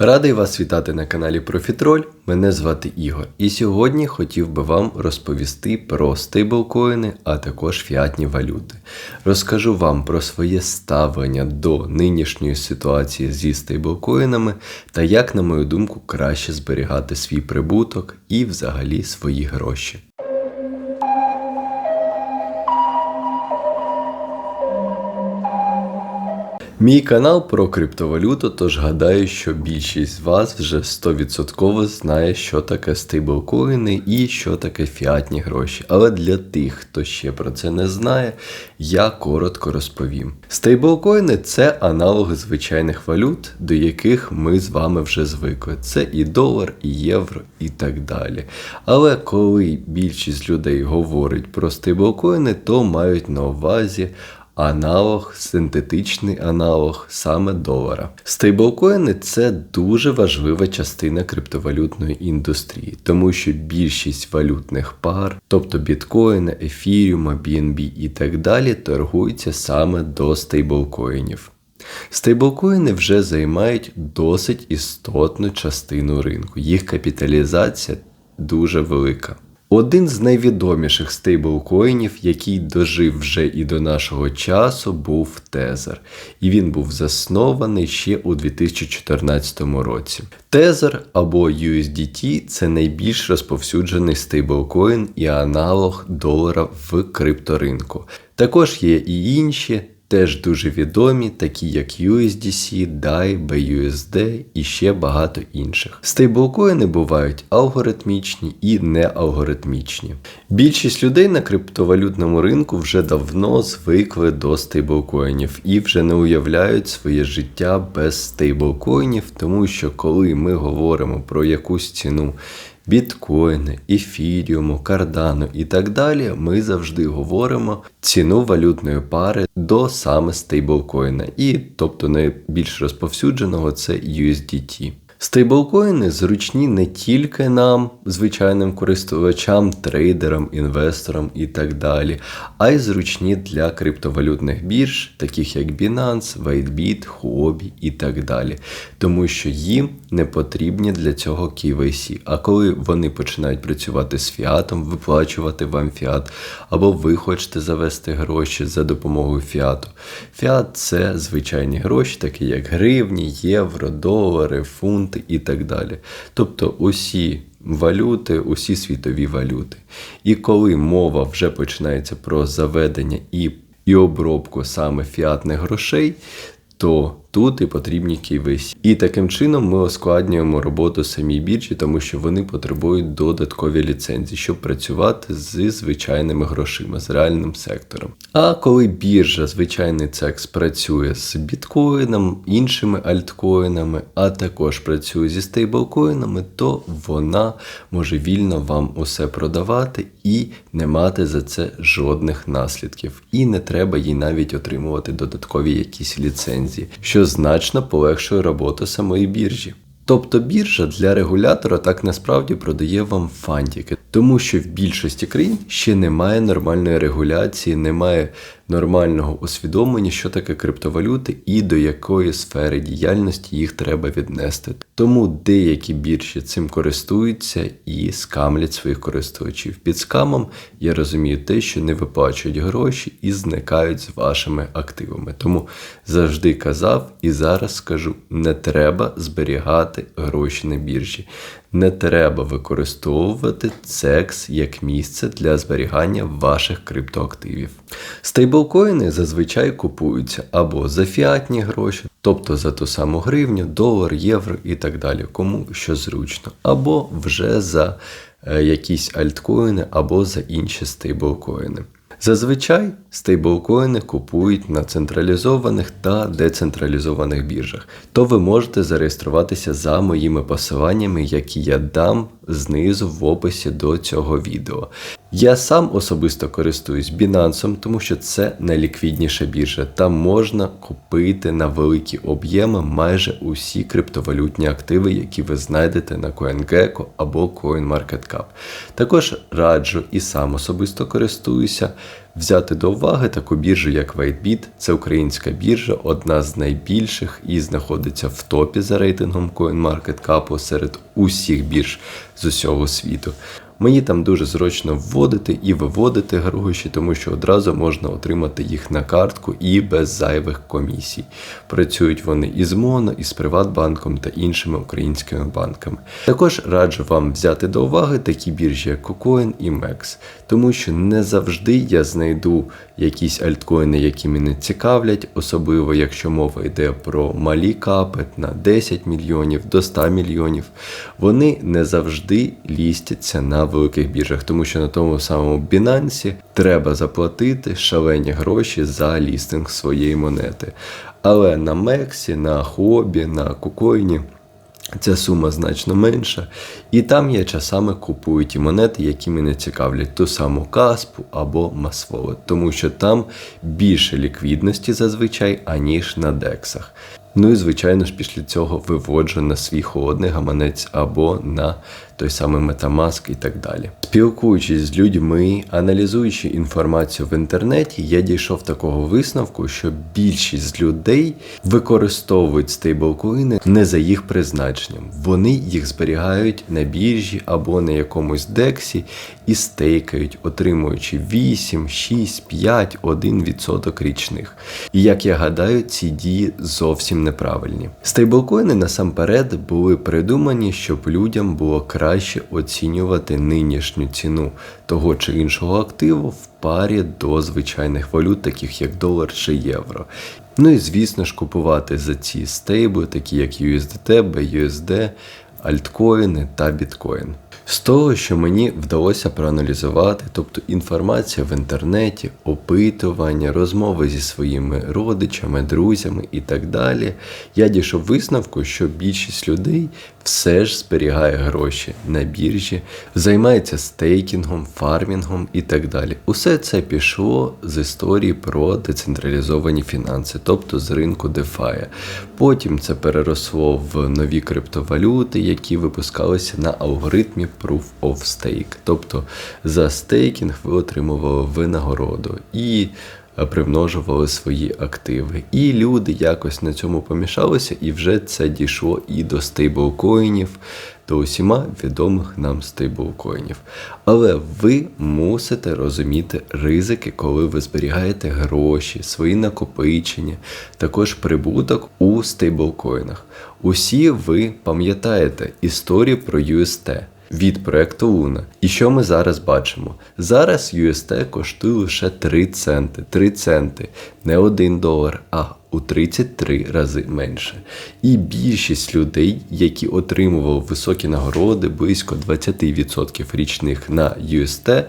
Радий вас вітати на каналі Профітроль. Мене звати Ігор, і сьогодні хотів би вам розповісти про стейблкоїни, а також фіатні валюти. Розкажу вам про своє ставлення до нинішньої ситуації зі стейблкоїнами та як, на мою думку, краще зберігати свій прибуток і взагалі свої гроші. Мій канал про криптовалюту, тож гадаю, що більшість з вас вже 100% знає, що таке стейблкоїни і що таке фіатні гроші. Але для тих, хто ще про це не знає, я коротко розповім. Стейблкоїни це аналоги звичайних валют, до яких ми з вами вже звикли. Це і долар, і євро, і так далі. Але коли більшість людей говорить про стейблкоїни, то мають на увазі аналог, синтетичний аналог саме долара. Стейблкоїни це дуже важлива частина криптовалютної індустрії, тому що більшість валютних пар, тобто біткоїни, ефіріума, BNB і так далі, торгуються саме до стейблкоїнів. Стейблкоїни вже займають досить істотну частину ринку. Їх капіталізація дуже велика. Один з найвідоміших стейблкоїнів, який дожив вже і до нашого часу, був Тезер, і він був заснований ще у 2014 році. Тезер або USDT це найбільш розповсюджений стейблкоін і аналог долара в крипторинку. Також є і інші теж дуже відомі, такі як USDC, DAI, BUSD і ще багато інших. Стейблкоїни бувають алгоритмічні і неалгоритмічні. Більшість людей на криптовалютному ринку вже давно звикли до стейблкоїнів і вже не уявляють своє життя без стейблкоїнів, тому що коли ми говоримо про якусь ціну біткоїни, ефіріуму, кардану і так далі, ми завжди говоримо ціну валютної пари до саме стейблкоїна. І тобто найбільш розповсюдженого це USDT. Стейблкоїни зручні не тільки нам, звичайним користувачам, трейдерам, інвесторам і так далі, а й зручні для криптовалютних бірж, таких як Binance, WhiteBit, Huobi і так далі. Тому що їм не потрібні для цього KYC. А коли вони починають працювати з фіатом, виплачувати вам фіат, або ви хочете завести гроші за допомогою фіату. Фіат це звичайні гроші, такі як гривні, євро, долари, фунти фунти і так далі. Тобто усі валюти, усі світові валюти. І коли мова вже починається про заведення і і обробку саме фіатних грошей, то тут і потрібні KYC. І таким чином ми ускладнюємо роботу самій біржі, тому що вони потребують додаткові ліцензії, щоб працювати з звичайними грошима, з реальним сектором. А коли біржа, звичайний цекс, працює з біткоїном, іншими альткоїнами, а також працює зі стейблкоїнами, то вона може вільно вам усе продавати і не мати за це жодних наслідків. І не треба їй навіть отримувати додаткові якісь ліцензії. що значно полегшує роботу самої біржі. Тобто біржа для регулятора так насправді продає вам фантики, тому що в більшості країн ще немає нормальної регуляції, немає нормального усвідомлення, що таке криптовалюти і до якої сфери діяльності їх треба віднести. Тому деякі біржі цим користуються і скамлять своїх користувачів. Під скамом я розумію те, що не виплачують гроші і зникають з вашими активами. Тому завжди казав і зараз скажу: не треба зберігати гроші на біржі. Не треба використовувати CEX як місце для зберігання ваших криптоактивів. Стейблкоїни зазвичай купуються або за фіатні гроші, тобто за ту саму гривню, долар, євро і так далі, кому що зручно, або вже за е, якісь альткоїни, або за інші стейблкоїни. Зазвичай стейблкоїни купують на централізованих та децентралізованих біржах, то ви можете зареєструватися за моїми посиланнями, які я дам знизу в описі до цього відео. Я сам особисто користуюсь Binance, тому що це найліквідніша біржа. Там можна купити на великі об'єми майже усі криптовалютні активи, які ви знайдете на CoinGecko або CoinMarketCap. Також раджу і сам особисто користуюся. Взяти до уваги таку біржу, як WhiteBit. Це українська біржа, одна з найбільших і знаходиться в топі за рейтингом CoinMarketCap серед усіх бірж з усього світу. Мені там дуже зручно вводити і виводити гроші, тому що одразу можна отримати їх на картку і без зайвих комісій. Працюють вони і з Моно, і Приватбанком та іншими українськими банками. Також раджу вам взяти до уваги такі біржі, як KuCoin і MEX, тому що не завжди я знайду якісь альткоїни, які мене цікавлять, особливо якщо мова йде про малі капи на 10 мільйонів до 100 мільйонів. Вони не завжди лістяться на великих біржах, тому що на тому самому Binance треба заплатити шалені гроші за лістинг своєї монети. Але на Мексі, на Хобі, на Кукоїні Ця сума значно менша, і там я часами купую ті монети, які мене цікавлять, ту саму Каспу або Масволет, тому що там більше ліквідності зазвичай, аніж на дексах. Ну і звичайно ж після цього виводжу на свій холодний гаманець або на той самий Metamask і так далі. Спілкуючись з людьми, аналізуючи інформацію в інтернеті, я дійшов такого висновку, що більшість людей використовують стейблкоїни не за їх призначенням. Вони їх зберігають на біржі або на якомусь дексі і стейкають, отримуючи 8, 6, 5, 1% річних. І як я гадаю, ці дії зовсім неправильні. Стейблкоїни насамперед були придумані, щоб людям було краще оцінювати нинішню ціну того чи іншого активу в парі до звичайних валют, таких як долар чи євро. Ну і звісно ж купувати за ці стейбли, такі як USDT, BUSD, альткоїни та біткоін. З того, що мені вдалося проаналізувати, тобто інформація в інтернеті, опитування, розмови зі своїми родичами, друзями і так далі, я дійшов висновку, що більшість людей все ж зберігає гроші на біржі, займається стейкінгом, фармінгом і так далі. Усе це пішло з історії про децентралізовані фінанси, тобто з ринку DeFi. Потім це переросло в нові криптовалюти, які випускалися на алгоритмі Proof of Stake. Тобто за стейкінг ви отримували винагороду і примножували свої активи. І люди якось на цьому помішалися, і вже це дійшло і до стейблкоїнів, до усіма відомих нам стейблкоїнів. Але ви мусите розуміти ризики, коли ви зберігаєте гроші, свої накопичення, також прибуток у стейблкоїнах. Усі ви пам'ятаєте історію про UST від проекту Луна. І що ми зараз бачимо? Зараз UST коштує лише 3 центи. 3 центи, не 1 долар, а у 33 рази менше. І більшість людей, які отримували високі нагороди, близько 20% річних на UST,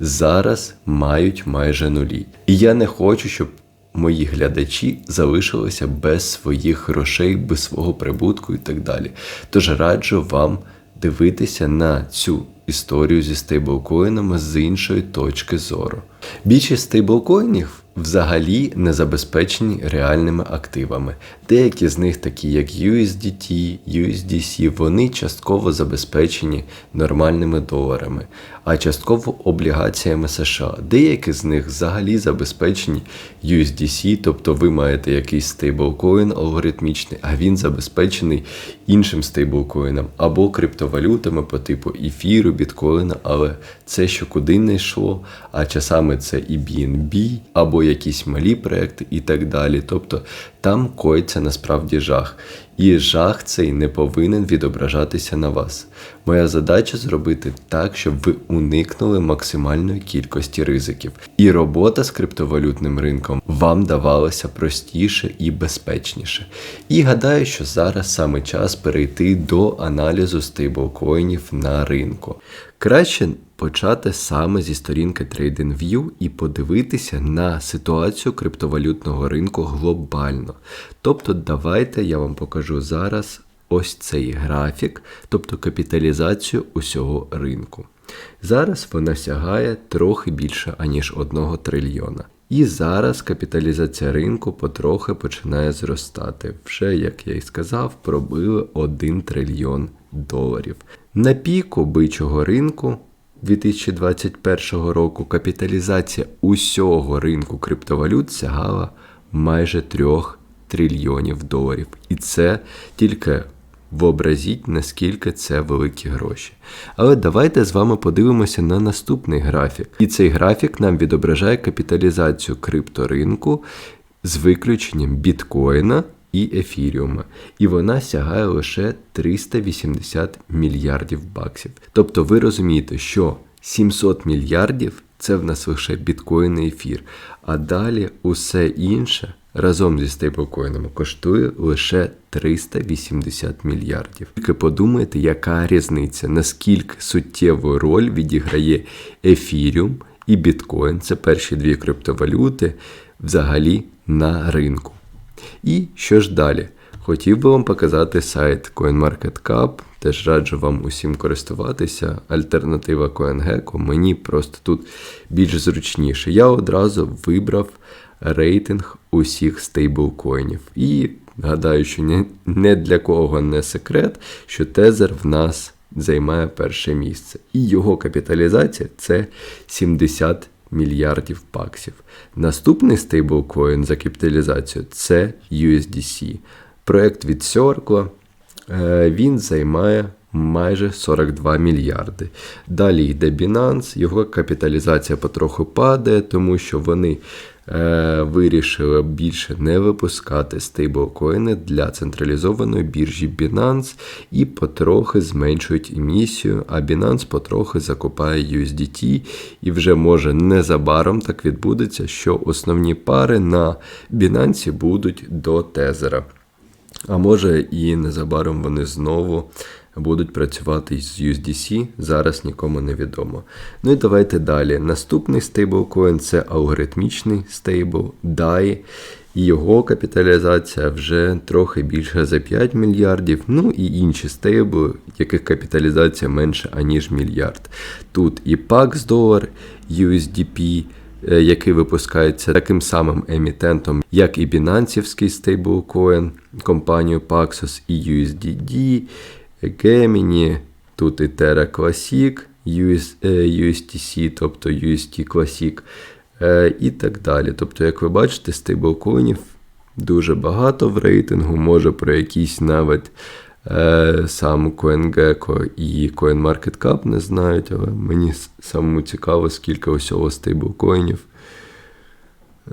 зараз мають майже нулі. І я не хочу, щоб. Мої глядачі залишилися без своїх грошей, без свого прибутку і так далі. Тож раджу вам дивитися на цю історію зі стейблкоїнами з іншої точки зору. Більшість стейблкоїнів взагалі не забезпечені реальними активами. Деякі з них, такі як USDT, USDC, вони частково забезпечені нормальними доларами, а частково облігаціями США. Деякі з них взагалі забезпечені USDC, тобто ви маєте якийсь стейблкоін алгоритмічний, а він забезпечений іншим стейблкоїном або криптовалютами по типу ефіру, біткоїна, але це що куди не йшло, а часами це і BNB, або якісь малі проекти і так далі. Тобто там коїться насправді жах. І жах цей не повинен відображатися на вас. Моя задача зробити так, щоб ви уникнули максимальної кількості ризиків. І робота з криптовалютним ринком вам давалася простіше і безпечніше. І гадаю, що зараз саме час перейти до аналізу стейблкоїнів на ринку. Краще почати саме зі сторінки TradingView і подивитися на ситуацію криптовалютного ринку глобально. Тобто, давайте я вам покажу зараз ось цей графік, тобто капіталізацію усього ринку. Зараз вона сягає трохи більше аніж 1 трильйона. І зараз капіталізація ринку потрохи починає зростати. Вже, як я й сказав, пробили 1 трильйон доларів. На піку бичого ринку 2021 року капіталізація усього ринку криптовалют сягала майже 3 трильйонів доларів. І це тільки Вообразіть, наскільки це великі гроші. Але давайте з вами подивимося на наступний графік. І цей графік нам відображає капіталізацію крипторинку з виключенням біткоїна і ефіріума. І вона сягає лише 380 мільярдів баксів. Тобто ви розумієте, що 700 мільярдів це в нас лише біткоін і ефір. А далі усе інше разом зі стейблкоїнами коштує лише 380 мільярдів. Тільки подумайте, яка різниця, наскільки суттєву роль відіграє ефіріум і біткоін це перші дві криптовалюти взагалі на ринку. І що ж далі? Хотів би вам показати сайт CoinMarketCap, теж раджу вам усім користуватися. Альтернатива CoinGecko, мені просто тут більш зручніше. Я одразу вибрав рейтинг усіх стейблкоїнів. І гадаю, що не, для кого не секрет, що Тезер в нас займає перше місце. І його капіталізація це 70 мільярдів баксів. Наступний стейблкоін за капіталізацію це USDC. Проект від Circle, е, він займає майже 42 мільярди. Далі йде Binance, його капіталізація потроху падає, тому що вони е, вирішили більше не випускати стейблкоїни для централізованої біржі Binance і потрохи зменшують емісію, а Binance потрохи закупає USDT, і вже може незабаром так відбудеться, що основні пари на Binance будуть до тезера. А може і незабаром вони знову будуть працювати з USDC, зараз нікому не відомо. Ну і давайте далі. Наступний стейблкоін це алгоритмічний стейбл DAI. Його капіталізація вже трохи більше за 5 мільярдів. Ну і інші стейбли, яких капіталізація менше, аніж мільярд. Тут і PAX долар, USDP, який випускається таким самим емітентом, як і Binance стейблкоін, компанію Paxos і USDD. Gemini, тут і Terra Classic, US, USTC, тобто UST Classic е, і так далі. Тобто, як ви бачите, стейблкоїнів дуже багато в рейтингу, може про якісь навіть е, сам CoinGecko і CoinMarketCap не знають, але мені самому цікаво, скільки усього стейблкоїнів.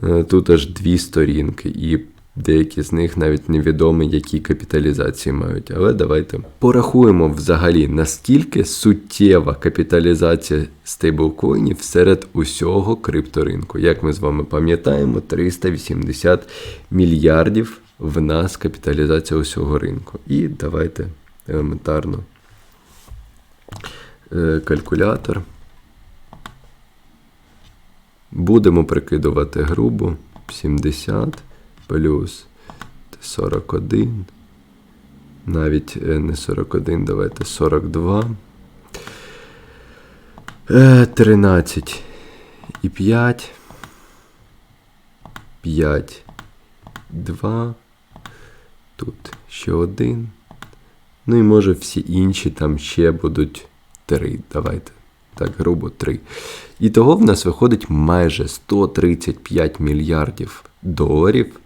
Е, тут аж дві сторінки. і Деякі з них навіть невідомі, які капіталізації мають. Але давайте порахуємо взагалі, наскільки суттєва капіталізація стейблкоїнів серед усього крипторинку. Як ми з вами пам'ятаємо, 380 мільярдів в нас капіталізація усього ринку. І давайте елементарно е, калькулятор. Будемо прикидувати грубо 70 плюс 41. Навіть е, не 41, давайте 42. 13 і 5. 5, 2. Тут ще один. Ну і може всі інші там ще будуть 3. Давайте. Так, грубо 3. І того в нас виходить майже 135 мільярдів доларів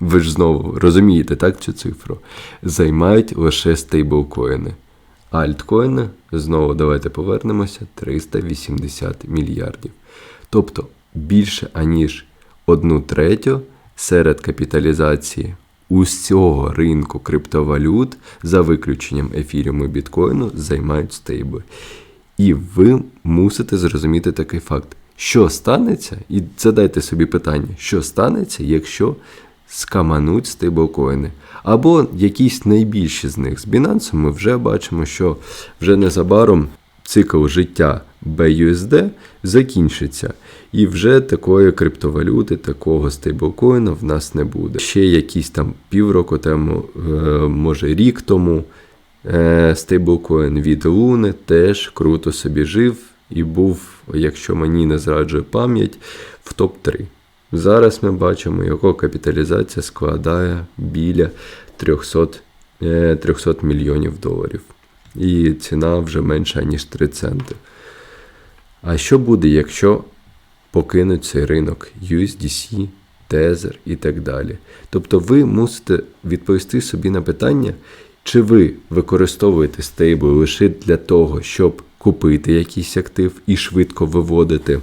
ви ж знову розумієте, так, цю цифру, займають лише стейблкоїни. Альткоїни, знову давайте повернемося, 380 мільярдів. Тобто більше аніж одну третю серед капіталізації усього ринку криптовалют, за виключенням ефіріуму і біткоїну, займають стейбли. І ви мусите зрозуміти такий факт. Що станеться, і задайте собі питання, що станеться, якщо скамануть стейблкоїни. Або якісь найбільші з них. З Binance ми вже бачимо, що вже незабаром цикл життя BUSD закінчиться. І вже такої криптовалюти, такого стейблкоїна в нас не буде. Ще якісь там півроку тому, е, може рік тому. Е, стейблкоін від Луни теж круто собі жив і був, якщо мені не зраджує пам'ять, в топ-3. Зараз ми бачимо, його капіталізація складає біля 300, е, 300 мільйонів доларів. І ціна вже менша, ніж 3 центи. А що буде, якщо покинуть цей ринок USDC, Tether і так далі? Тобто ви мусите відповісти собі на питання, чи ви використовуєте стейбл лише для того, щоб купити якийсь актив і швидко виводити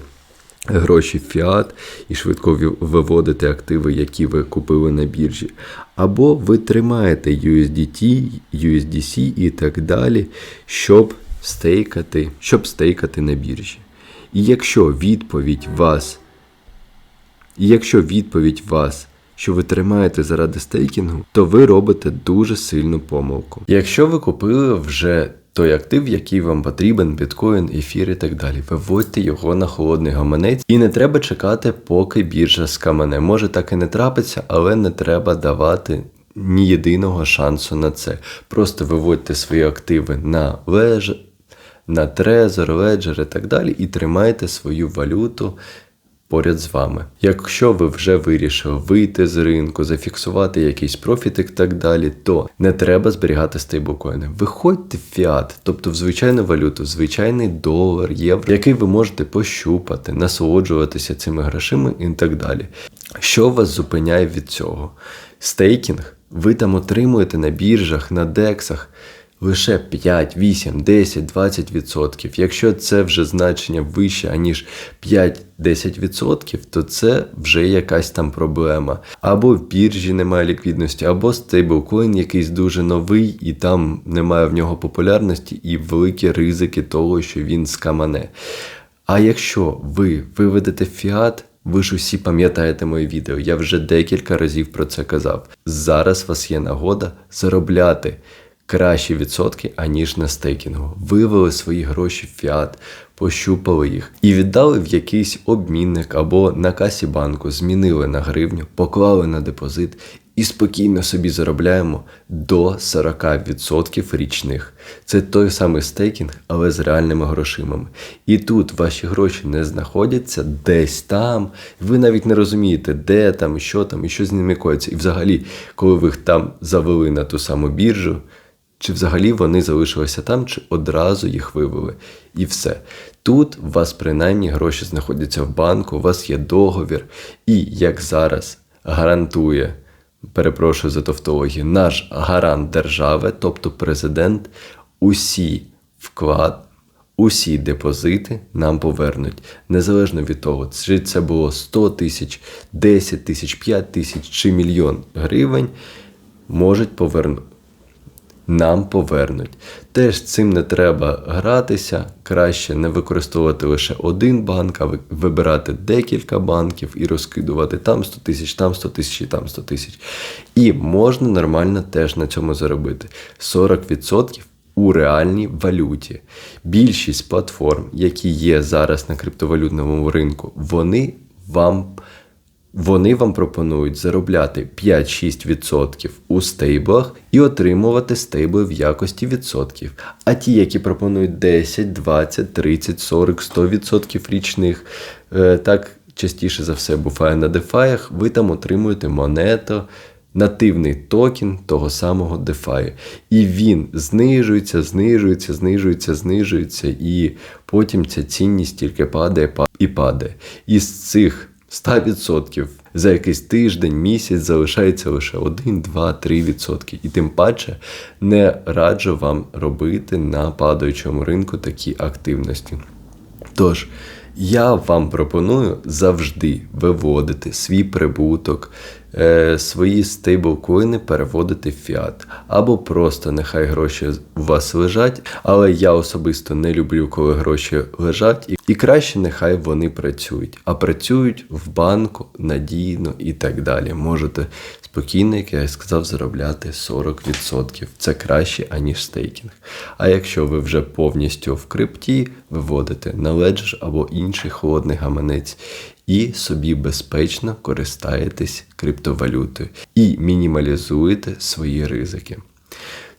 гроші в фіат і швидко виводити активи, які ви купили на біржі. Або ви тримаєте USDT, USDC і так далі, щоб стейкати, щоб стейкати на біржі. І якщо відповідь вас, і якщо відповідь вас, що ви тримаєте заради стейкінгу, то ви робите дуже сильну помилку. Якщо ви купили вже той актив, який вам потрібен, біткоін, ефір і так далі, виводьте його на холодний гаманець, і не треба чекати, поки біржа скамане. Може так і не трапиться, але не треба давати. Ні єдиного шансу на це. Просто виводьте свої активи на леж, на Trezor, Ledger і так далі, і тримайте свою валюту поряд з вами. Якщо ви вже вирішили вийти з ринку, зафіксувати якийсь профіт і так далі, то не треба зберігати стейблкоїни. Виходьте в фіат, тобто в звичайну валюту, в звичайний долар, євро, який ви можете пощупати, насолоджуватися цими грошима і так далі. Що вас зупиняє від цього? Стейкінг ви там отримуєте на біржах, на дексах лише 5, 8, 10, 20%. Якщо це вже значення вище, аніж 5-10%, то це вже якась там проблема. Або в біржі немає ліквідності, або стейблкоін якийсь дуже новий, і там немає в нього популярності і великі ризики того, що він скамане. А якщо ви виведете фіат, ви ж усі пам'ятаєте моє відео, я вже декілька разів про це казав. Зараз у вас є нагода заробляти кращі відсотки, аніж на стейкінгу. Вивели свої гроші в фіат, пощупали їх і віддали в якийсь обмінник або на касі банку, змінили на гривню, поклали на депозит і спокійно собі заробляємо до 40% річних. Це той самий стейкінг, але з реальними грошимами. І тут ваші гроші не знаходяться десь там. Ви навіть не розумієте, де там, що там і що з ними коїться. І взагалі, коли ви їх там завели на ту саму біржу. Чи взагалі вони залишилися там, чи одразу їх вивели. І все. Тут у вас принаймні гроші знаходяться в банку, у вас є договір, і як зараз гарантує, перепрошую за тавтологію, наш гарант держави, тобто президент, усі вклад, усі депозити нам повернуть. Незалежно від того, чи це було 100 тисяч, 10 тисяч, 5 тисяч чи мільйон гривень, можуть повернути нам повернуть. Теж цим не треба гратися, краще не використовувати лише один банк, а вибирати декілька банків і розкидувати там 100 тисяч, там 100 тисяч і там 100 тисяч. І можна нормально теж на цьому заробити. 40% у реальній валюті. Більшість платформ, які є зараз на криптовалютному ринку, вони вам вони вам пропонують заробляти 5-6% у стейблах і отримувати стейбли в якості відсотків. А ті, які пропонують 10, 20, 30, 40, 100% річних, е, так частіше за все буває на дефаях, ви там отримуєте монету, нативний токен того самого DeFi. І він знижується, знижується, знижується, знижується, і потім ця цінність тільки падає і падає. Із цих 100% за якийсь тиждень, місяць залишається лише 1, 2, 3%. І тим паче не раджу вам робити на падаючому ринку такі активності. Тож, я вам пропоную завжди виводити свій прибуток, е, свої стейблкоїни переводити в фіат. Або просто нехай гроші у вас лежать, але я особисто не люблю, коли гроші лежать, і, і краще нехай вони працюють. А працюють в банку надійно і так далі. Можете спокійно, як я сказав, заробляти 40%. Це краще, аніж стейкінг. А якщо ви вже повністю в крипті, виводите на Ledger або інший холодний гаманець і собі безпечно користаєтесь криптовалютою і мінімалізуєте свої ризики.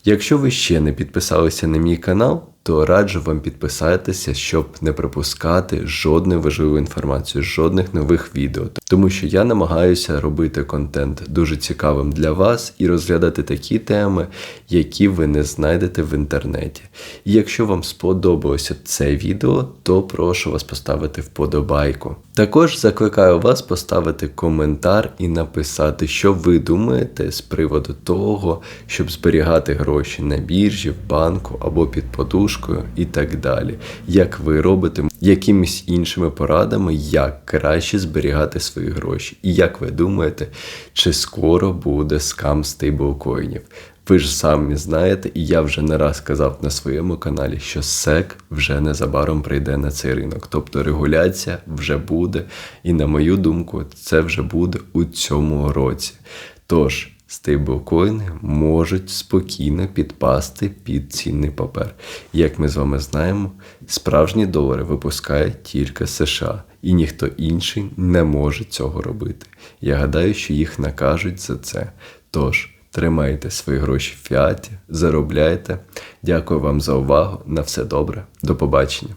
Якщо ви ще не підписалися на мій канал, то раджу вам підписатися, щоб не пропускати жодної важливої інформації, жодних нових відео. Тому що я намагаюся робити контент дуже цікавим для вас і розглядати такі теми, які ви не знайдете в інтернеті. І якщо вам сподобалося це відео, то прошу вас поставити вподобайку. Також закликаю вас поставити коментар і написати, що ви думаєте з приводу того, щоб зберігати гроші на біржі, в банку або під подушкою і так далі. Як ви робите якимись іншими порадами, як краще зберігати свої гроші. І як ви думаєте, чи скоро буде скам стейблкоїнів? Ви ж самі знаєте, і я вже не раз казав на своєму каналі, що SEC вже незабаром прийде на цей ринок. Тобто регуляція вже буде, і на мою думку, це вже буде у цьому році. Тож, стейблкоїни можуть спокійно підпасти під цінний папер. Як ми з вами знаємо, справжні долари випускає тільки США, і ніхто інший не може цього робити. Я гадаю, що їх накажуть за це. Тож. Тримайте свої гроші в фіаті, заробляйте. Дякую вам за увагу. На все добре. До побачення.